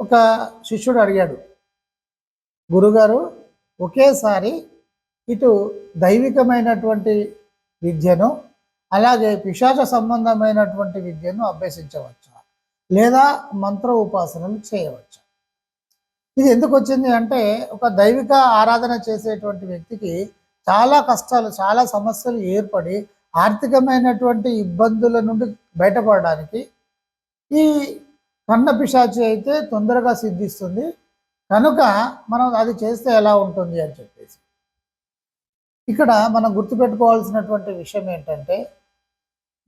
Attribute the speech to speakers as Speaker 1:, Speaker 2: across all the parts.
Speaker 1: ఒక శిష్యుడు అడిగాడు గురుగారు ఒకేసారి ఇటు దైవికమైనటువంటి విద్యను అలాగే పిశాచ సంబంధమైనటువంటి విద్యను అభ్యసించవచ్చా? లేదా మంత్ర ఉపాసనలు చేయవచ్చు? ఇది ఎందుకు వచ్చింది అంటే ఒక దైవిక ఆరాధన చేసేటువంటి వ్యక్తికి చాలా కష్టాలు చాలా సమస్యలు ఏర్పడి ఆర్థికమైనటువంటి ఇబ్బందుల నుండి బయటపడడానికి ఈ కన్న పిశాచి అయితే తొందరగా సిద్ధిస్తుంది. కనుక మనం అది చేస్తే ఎలా ఉంటుంది అని చెప్పేసి. ఇక్కడ మనం గుర్తుపెట్టుకోవాల్సినటువంటి విషయం ఏంటంటే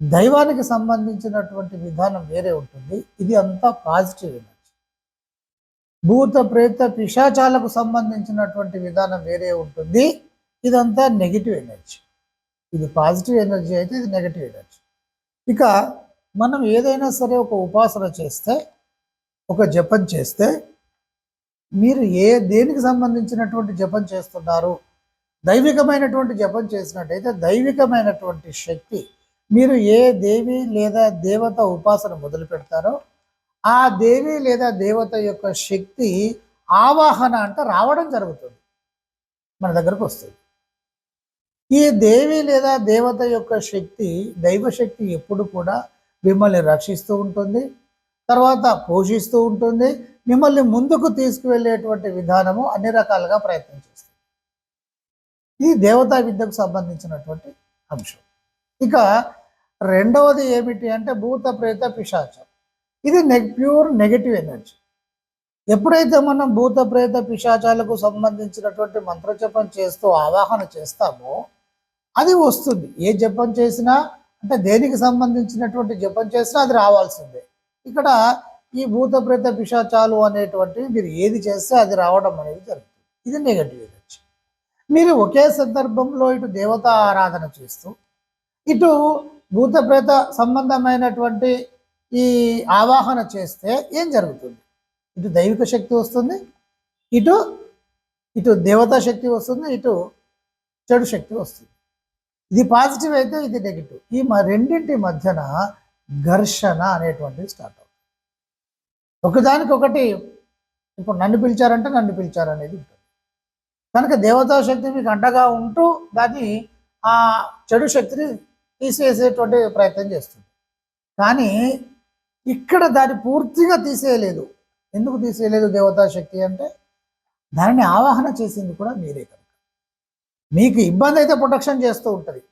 Speaker 1: దైవానికి సంబంధించినటువంటి విధానం వేరే ఉంటుంది. ఇది అంతా పాజిటివ్ ఎనర్జీ భూత ప్రేత పిశాచాలకు సంబంధించినటువంటి విధానం వేరే ఉంటుంది. ఇదంతా నెగిటివ్ ఎనర్జీ. ఇది పాజిటివ్ ఎనర్జీ అయితే ఇది నెగిటివ్ ఎనర్జీ. ఇక మనం ఏదైనా సరే ఒక ఉపాసన చేస్తే ఒక జపం చేస్తే మీరు ఏ దేనికి సంబంధించినటువంటి జపం చేస్తున్నారు దైవికమైనటువంటి జపం చేసినట్టయితే దైవికమైనటువంటి శక్తి మీరు ఏ దేవి లేదా దేవత ఉపాసన మొదలు పెడతారో ఆ దేవి లేదా దేవత యొక్క శక్తి ఆవాహన అంటే రావడం జరుగుతుంది. మన దగ్గరకు వస్తుంది. ఈ దేవి లేదా దేవత యొక్క శక్తి దైవశక్తి ఎప్పుడు కూడా మిమ్మల్ని రక్షిస్తూ ఉంటుంది తర్వాత పోషిస్తూ ఉంటుంది మిమ్మల్ని ముందుకు తీసుకువెళ్ళేటువంటి విధానము అన్ని రకాలుగా ప్రయత్నం చేస్తుంది. ఇది దేవతా విద్యకు సంబంధించినటువంటి అంశం. ఇక రెండవది ఏమిటి అంటే భూత ప్రేత పిశాచం. ఇది నెగ్ ప్యూర్ నెగటివ్ ఎనర్జీ. ఎప్పుడైతే మనం భూత ప్రేత పిశాచాలకు సంబంధించినటువంటి మంత్రజపం చేస్తూ ఆవాహన చేస్తామో అది వస్తుంది. ఏ జపం చేసినా అంటే దేనికి సంబంధించినటువంటి జపం చేసినా అది రావాల్సిందే. ఇక్కడ ఈ భూత ప్రేత పిశాచాలు అనేటువంటివి మీరు ఏది చేస్తే అది రావడం అనేది జరుగుతుంది. ఇది నెగటివ్ ఎనర్జీ మీరు ఒకే సందర్భంలో ఇటు దేవతా ఆరాధన చేస్తూ ఇటు భూత ప్రేత సంబంధమైనటువంటి ఈ ఆవాహన చేస్తే ఏం జరుగుతుంది? ఇటు దైవిక శక్తి వస్తుంది ఇటు ఇటు దేవతా శక్తి వస్తుంది ఇటు చెడు శక్తి వస్తుంది. ఇది పాజిటివ్ అయితే ఇది నెగిటివ్. ఈ రెండింటి మధ్యన ఘర్షణ అనేటువంటిది స్టార్ట్ అవుతుంది. ఒకదానికొకటి ఇప్పుడు నన్ను పిలిచారంటే నన్ను పిలిచారు అనేది ఉంటుంది. కనుక దేవతా శక్తి మీకు అండగా ఉంటూ దాన్ని ఆ చెడు శక్తిని తీసేసేటువంటి ప్రయత్నం చేస్తుంది. కానీ ఇక్కడ దాన్ని పూర్తిగా తీసేయలేదు. ఎందుకు తీసేయలేదు దేవతా శక్తి అంటే దానిని ఆవాహన చేసింది కూడా మీరే కదా. మీకు ఇబ్బంది అయితే ప్రొటెక్షన్ చేస్తూ ఉంటుంది.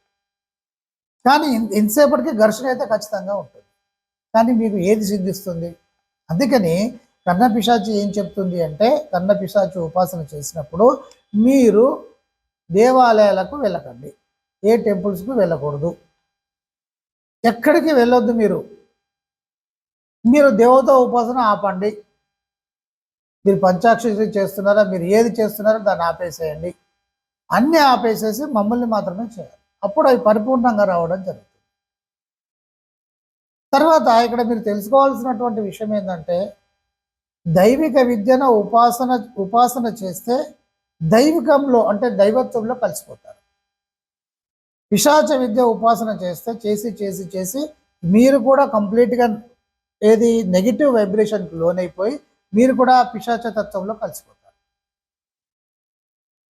Speaker 1: కానీ ఇంతసేపటికి ఎంతసేపటికి ఘర్షణ అయితే ఖచ్చితంగా ఉంటుంది. కానీ మీకు ఏది సిద్ధిస్తుంది? అందుకని కన్న పిశాచి ఏం చెప్తుంది అంటే కన్న పిశాచి ఉపాసన చేసినప్పుడు మీరు దేవాలయాలకు వెళ్ళకండి. ఏ టెంపుల్స్కు వెళ్ళకూడదు. ఎక్కడికి వెళ్ళొద్దు మీరు? మీరు దేవత ఉపాసన ఆపండి. మీరు పంచాక్షరి చేస్తున్నారా? మీరు ఏది చేస్తున్నారో దాన్ని ఆపేసేయండి. అన్నీ ఆపేసేసి మమ్మల్ని మాత్రమే చేయాలి. అప్పుడు అవి పరిపూర్ణంగా రావడం జరుగుతుంది. తర్వాత ఇక్కడ మీరు తెలుసుకోవాల్సినటువంటి విషయం ఏంటంటే దైవిక విద్యను ఉపాసన ఉపాసన చేస్తే దైవికంలో అంటే దైవత్వంలో కలిసిపోతారు. పిశాచ విద్య ఉపాసన చేస్తే చేసి చేసి చేసి మీరు కూడా కంప్లీట్గా ఏది నెగిటివ్ వైబ్రేషన్కి లోనైపోయి మీరు కూడా పిశాచ తత్వంలో కలిసిపోతారు.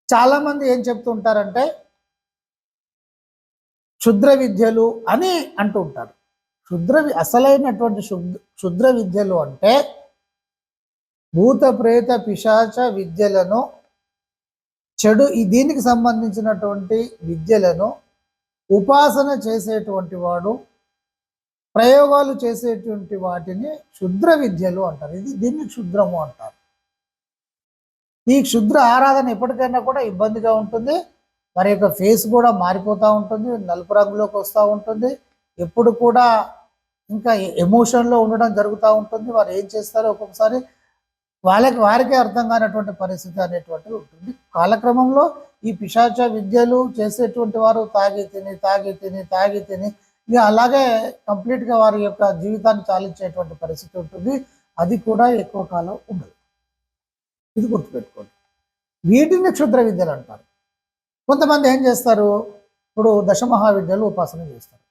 Speaker 1: చాలామంది ఏం చెప్తుంటారంటే క్షుద్ర విద్యలు అని అంటూ ఉంటారు. క్షుద్ర వి- అసలైనటువంటి శుద్ధ క్షుద్ర విద్యలు అంటే భూత ప్రేత పిశాచ విద్యలను చెడు ఈ దీనికి సంబంధించినటువంటి విద్యలను ఉపాసన చేసేటువంటి వాడు ప్రయోగాలు చేసేటువంటి వాటిని క్షుద్ర విద్యలు అంటారు. ఇది దీన్ని క్షుద్రము అంటారు. ఈ క్షుద్ర ఆరాధన ఎప్పటికైనా కూడా ఇబ్బందిగా ఉంటుంది. వారి యొక్క ఫేస్ కూడా మారిపోతూ ఉంటుంది నలుపు రంగులోకి వస్తూ ఉంటుంది. ఎప్పుడు కూడా ఇంకా ఎమోషన్లో ఉండడం జరుగుతూ ఉంటుంది. వారు ఏం చేస్తారో ఒక్కొక్కసారి వాళ్ళకి వారికే అర్థం కానటువంటి పరిస్థితి అనేటువంటిది ఉంటుంది. కాలక్రమంలో ఈ పిశాచ విద్యలు చేసేటువంటి వారు తాగి తిని తాగి తిని తాగి తిని ఇక అలాగే కంప్లీట్గా వారి యొక్క జీవితాన్ని చాలించేటువంటి పరిస్థితి ఉంటుంది. అది కూడా ఎక్కువ కాలం ఉండదు. ఇది గుర్తుపెట్టుకోండి. వీటిని క్షుద్ర విద్యలు అంటారు. కొంతమంది ఏం చేస్తారు? ఇప్పుడు దశమహావిద్యలు ఉపాసన చేస్తారు.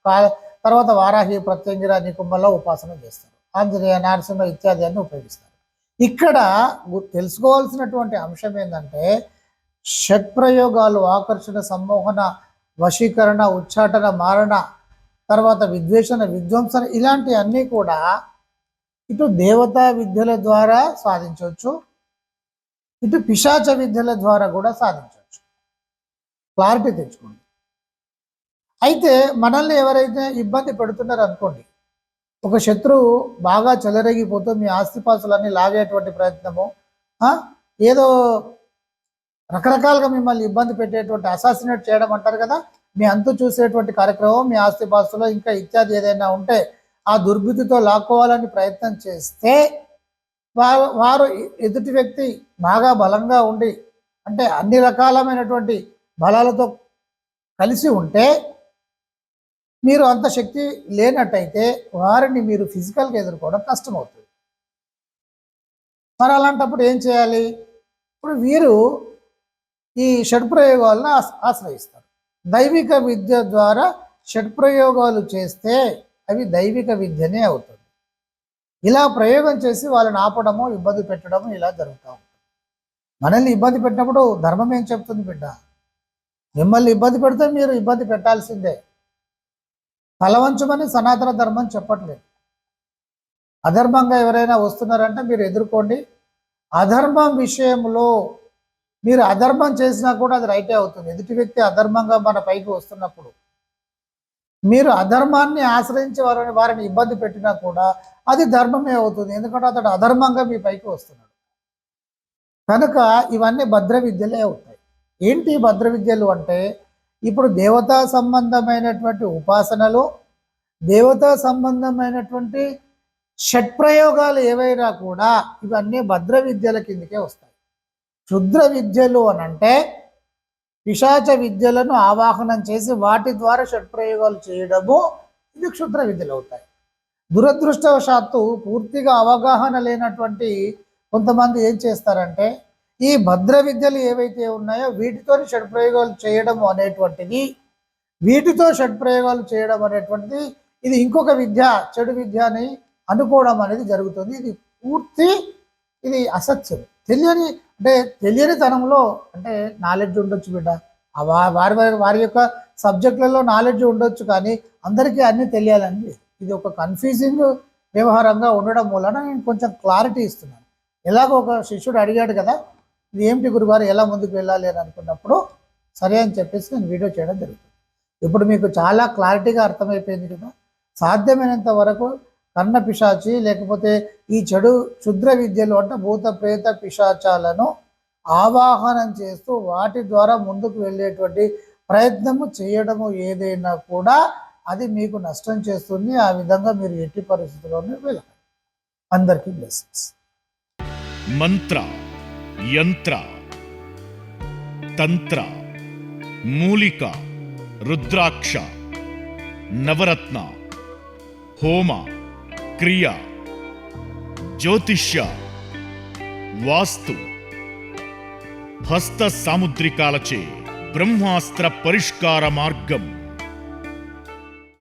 Speaker 1: తర్వాత వారాహి ప్రత్యంగిర నికుంభంలో ఉపాసన చేస్తారు. ఆంజనేయ నరసింహ ఇత్యాది అన్ని ఉపయోగిస్తారు. ఇక్కడ తెలుసుకోవాల్సినటువంటి అంశం ఏంటంటే షట్ప్రయోగాలు ఆకర్షణ సమ్మోహన వశీకరణ ఉచ్చాటన మారణ తర్వాత విద్వేషణ విధ్వంసన ఇలాంటివన్నీ కూడా ఇటు దేవతా విద్యల ద్వారా సాధించవచ్చు. ఇటు పిశాచ విద్యల ద్వారా కూడా సాధించవచ్చు. క్లారిటీ తెచ్చుకోండి. అయితే మనల్ని ఎవరైతే ఇబ్బంది పెడుతున్నారు అనుకోండి ఒక శత్రువు బాగా చెలరేగిపోతూ మీ ఆస్తిపాస్తులన్నీ లాగేటువంటి ప్రయత్నము ఏదో రకరకాలుగా మిమ్మల్ని ఇబ్బంది పెట్టేటువంటి అసాసినేట్ చేయడం అంటారు కదా మీ అంతు చూసేటువంటి కార్యక్రమం మీ ఆస్తిపాస్తులో ఇంకా ఇత్యాది ఏదైనా ఉంటే ఆ దుర్బుద్ధితో లాక్కోవాలని ప్రయత్నం చేస్తే వారు వారు ఎదుటి వ్యక్తి బాగా బలంగా ఉండి అంటే అన్ని రకాలమైనటువంటి బలాలతో కలిసి ఉంటే మీరు అంత శక్తి లేనట్టయితే వారిని మీరు ఫిజికల్గా ఎదుర్కోవడం కష్టమవుతుంది. మరి అలాంటప్పుడు ఏం చేయాలి? ఇప్పుడు వీరు ఈ షడ్ప్రయోగాలను ప్రయోగాలను ఆశ్రయిస్తారు. దైవిక విద్య ద్వారా షడ్ప్రయోగాలు చేస్తే అవి దైవిక విద్యనే అవుతుంది. ఇలా ప్రయోగం చేసి వాళ్ళని ఆపడము ఇబ్బంది పెట్టడము ఇలా జరుగుతాము మనల్ని ఇబ్బంది పెట్టినప్పుడు ధర్మం ఏం చెప్తుంది బిడ్డ? మిమ్మల్ని ఇబ్బంది పెడితే మీరు ఇబ్బంది పెట్టాల్సిందే. తలవంచమని సనాతన ధర్మం చెప్పట్లేదు. అధర్మంగా ఎవరైనా వస్తున్నారంటే మీరు ఎదుర్కోండి. అధర్మం విషయంలో మీరు అధర్మం చేసినా కూడా అది రైటే అవుతుంది. ఎదుటి వ్యక్తి అధర్మంగా మన పైకి వస్తున్నప్పుడు మీరు అధర్మాన్ని ఆశ్రయించి వారిని వారిని ఇబ్బంది పెట్టినా కూడా అది ధర్మమే అవుతుంది. ఎందుకంటే అతడు అధర్మంగా మీ పైకి వస్తున్నాడు. కనుక ఇవన్నీ భద్ర విద్యలే అవుతాయి. ఏంటి భద్ర విద్యలు అంటే ఇప్పుడు దేవతా సంబంధమైనటువంటి ఉపాసనలు దేవతా సంబంధమైనటువంటి షట్ప్రయోగాలు ఏవైనా కూడా ఇవన్నీ భద్ర విద్యల కిందకే వస్తాయి. క్షుద్ర విద్యలు అని అంటే పిశాచ విద్యలను ఆవాహనం చేసి వాటి ద్వారా షట్ప్రయోగాలు చేయడము ఇవి క్షుద్ర విద్యలు అవుతాయి. దురదృష్టవశాత్తు పూర్తిగా అవగాహన లేనటువంటి కొంతమంది ఏం చేస్తారంటే ఈ భద్ర విద్యలు ఏవైతే ఉన్నాయో వీటితో షడ్ప్రయోగాలు చేయడం అనేటువంటిది వీటితో షడ్ప్రయోగాలు చేయడం అనేటువంటిది ఇది ఇంకొక విద్య చెడు విద్య అని అనుకోవడం అనేది జరుగుతుంది. ఇది పూర్తి ఇది అసత్యం. తెలియని అంటే తెలియని తనంలో అంటే నాలెడ్జ్ ఉండొచ్చు బిడ్డ. వారి వారి వారి యొక్క సబ్జెక్టులలో నాలెడ్జ్ ఉండొచ్చు కానీ అందరికీ అన్నీ తెలియాలని ఇది ఒక కన్ఫ్యూజింగ్ వ్యవహారంగా ఉండడం వలన నేను కొంచెం క్లారిటీ ఇస్తున్నాను. ఎలాగో ఒక శిష్యుడు అడిగాడు కదా ఇది ఏమిటి గురువారు ఎలా ముందుకు వెళ్ళాలి? అని అనుకున్నప్పుడు సరే అని చెప్పేసి నేను వీడియో చేయడం జరుగుతుంది. ఇప్పుడు మీకు చాలా క్లారిటీగా అర్థమైపోయింది కదా సాధ్యమైనంత వరకు కన్న పిశాచి లేకపోతే ఈ చెడు క్షుద్ర విద్యలు అంటే భూత ప్రేత పిశాచాలను ఆవాహనం చేస్తూ వాటి ద్వారా ముందుకు వెళ్ళేటువంటి ప్రయత్నము చేయడము ఏదైనా కూడా అది మీకు నష్టం చేస్తుంది. ఆ విధంగా మీరు ఎట్టి పరిస్థితుల్లోనే వెళ్ళాలి అందరికీ బ్లెస్సింగ్స్.
Speaker 2: మంత్ర యంత్ర తంత్ర మూలిక రుద్రాక్ష నవరత్న హోమ క్రియ జ్యోతిష్య వాస్తు హస్త సాముద్రికాలచే బ్రహ్మాస్త్ర పరిష్కార మార్గం.